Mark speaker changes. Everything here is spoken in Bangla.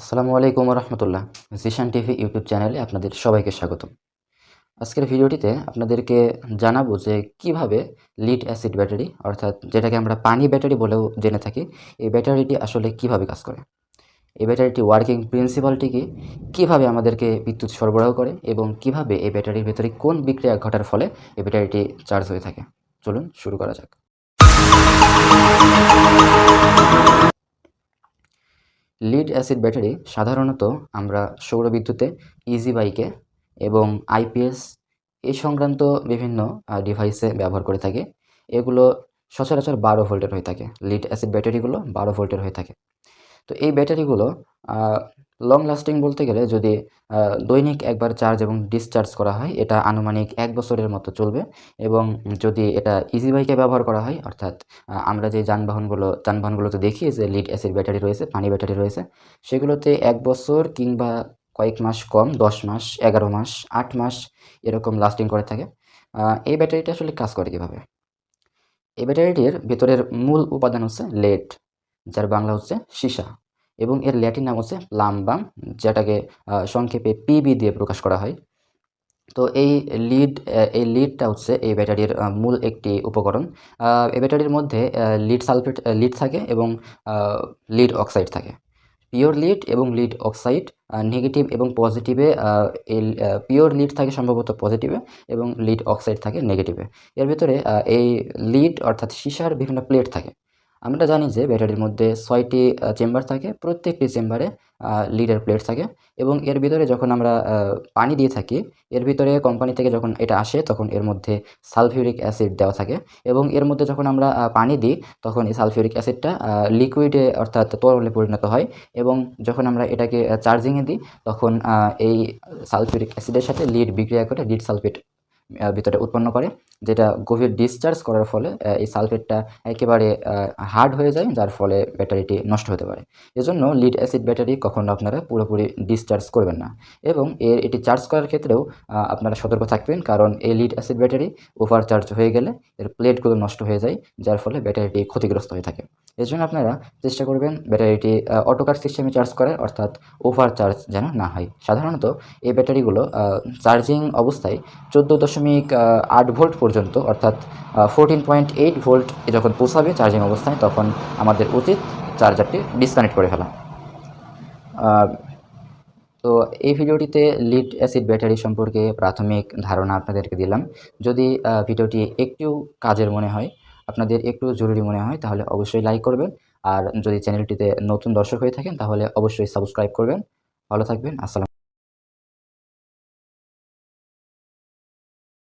Speaker 1: আসসালামু আলাইকুম রহমতুল্লাহ জিশান টিভি ইউটিউব চ্যানেলে আপনাদের সবাইকে স্বাগত আজকের ভিডিওটিতে আপনাদেরকে জানাব যে কীভাবে লিড অ্যাসিড ব্যাটারি অর্থাৎ যেটাকে আমরা পানি ব্যাটারি বলেও জেনে থাকি, এই ব্যাটারিটি আসলে কীভাবে কাজ করে? এই ব্যাটারিটি ওয়ার্কিং প্রিন্সিপালটি কি? কীভাবে আমাদেরকে বিদ্যুৎ সরবরাহ করে? এবং কীভাবে এই ব্যাটারির ভেতরে কোন বিক্রিয়া ঘটার ফলে এই ব্যাটারিটি চার্জ হয়ে থাকে? চলুন শুরু করা যাক। লিড অ্যাসিড ব্যাটারি সাধারণত আমরা সৌর বিদ্যুতে ইজি বাইকে এবং আইপিএস এই সংক্রান্ত বিভিন্ন ডিভাইসে ব্যবহার করে থাকি। এগুলো সচরাচর বারো ভোল্টের হয়ে থাকে। লিড অ্যাসিড ব্যাটারিগুলো বারো ভোল্টের হয়ে থাকে। তো এই ব্যাটারিগুলো লং লাস্টিং বলতে গেলে যদি দৈনিক একবার চার্জ এবং ডিসচার্জ করা হয়, এটা আনুমানিক এক বছরের মতো চলবে এবং যদি এটা ইজি বাইকে ব্যবহার করা হয়, অর্থাৎ আমরা যে যানবাহনগুলো, যানবাহনগুলোতে দেখি যে লিড অ্যাসিড ব্যাটারি রয়েছে, পানি ব্যাটারি রয়েছে, সেগুলোতে এক বছর কিংবা কয়েক মাস কম, দশ মাস, এগারো মাস, আট মাস এরকম লাস্টিং করে থাকে। এই ব্যাটারিটা আসলে কাজ করে কীভাবে? এই ব্যাটারিটির ভেতরের মূল উপাদান হচ্ছে লেড যার বাংলা হচ্ছে সীসা এবং এর ল্যাটিন নাম হচ্ছে প্লামবাম যেটাকে সংক্ষেপে পিবি দিয়ে প্রকাশ করা হয়। তো এই লিড এই লিডটা হচ্ছে এই ব্যাটারির মূল একটি উপকরণ। এই ব্যাটারির মধ্যে লিড সালফেট লিড থাকে এবং লিড অক্সাইড থাকে। পিওর লিড এবং লিড অক্সাইড নেগেটিভ এবং পজিটিভে এই পিওর লিড থাকে সম্ভবত পজিটিভে এবং লিড অক্সাইড থাকে নেগেটিভে। এর ভিতরে এই লিড অর্থাৎ সীসার বিভিন্ন প্লেট থাকে। আমরা জানি যে ব্যাটারির মধ্যে ছয়টি চেম্বার থাকে, প্রত্যেকটি চেম্বারে লিডের প্লেট থাকে এবং এর ভিতরে যখন আমরা পানি দিয়ে থাকি, এর ভিতরে কোম্পানি থেকে যখন এটা আসে, তখন এর মধ্যে সালফিউরিক অ্যাসিড দেওয়া থাকে এবং এর মধ্যে যখন আমরা পানি দিই, তখন এই সালফিউরিক অ্যাসিডটা লিকুইডে অর্থাৎ তরলে পরিণত হয় এবং যখন আমরা এটাকে চার্জিংয়ে দিই, তখন এই সালফিউরিক অ্যাসিডের সাথে লিড বিক্রিয়া করে লিড সালফেট ভিতরে উৎপন্ন করে, যেটা গভীর ডিসচার্জ করার ফলে এই সালফেটটা একেবারে হার্ড হয়ে যায়, যার ফলে ব্যাটারিটি নষ্ট হতে পারে। এজন্য লিড অ্যাসিড ব্যাটারি কখনো আপনারা পুরোপুরি ডিসচার্জ করবেন না। এবং এর এটি চার্জ করার ক্ষেত্রেও আপনারা সতর্ক থাকবেন, কারণ এই lead acid battery over charge হয়ে গেলে, এর প্লেটগুলো নষ্ট হয়ে যায়, যার ফলে ব্যাটারিটি ক্ষতিগ্রস্ত হয়ে থাকে। এর জন্য আপনারা চেষ্টা করবেন ব্যাটারিটি অটোকার সিস্টেমে চার্জ করার অর্থাৎ ওভার চার্জ যেন না হয়। সাধারণত এই ব্যাটারিগুলো চার্জিং অবস্থায় চোদ্দ দশমিক আট ভোল্ট পর্যন্ত, অর্থাৎ ফোরটিন পয়েন্ট এইট ভোল্ট যখন পৌঁছাবে চার্জিং অবস্থায়, তখন আমাদের উচিত চার্জারটি ডিসকানেক্ট করে ফেলা। তো এই ভিডিওটিতে লিড অ্যাসিড ব্যাটারি সম্পর্কে প্রাথমিক ধারণা আপনাদেরকে দিলাম। যদি ভিডিওটি একটু কাজের মনে হয় আপনাদের একটু জরুরি মনে হয়, তাহলে অবশ্যই লাইক করবেন। আর যদি চ্যানেলটিতে নতুন দর্শক হয়ে থাকেন, তাহলে অবশ্যই সাবস্ক্রাইব করবেন। ভালো থাকবেন, আসসালাম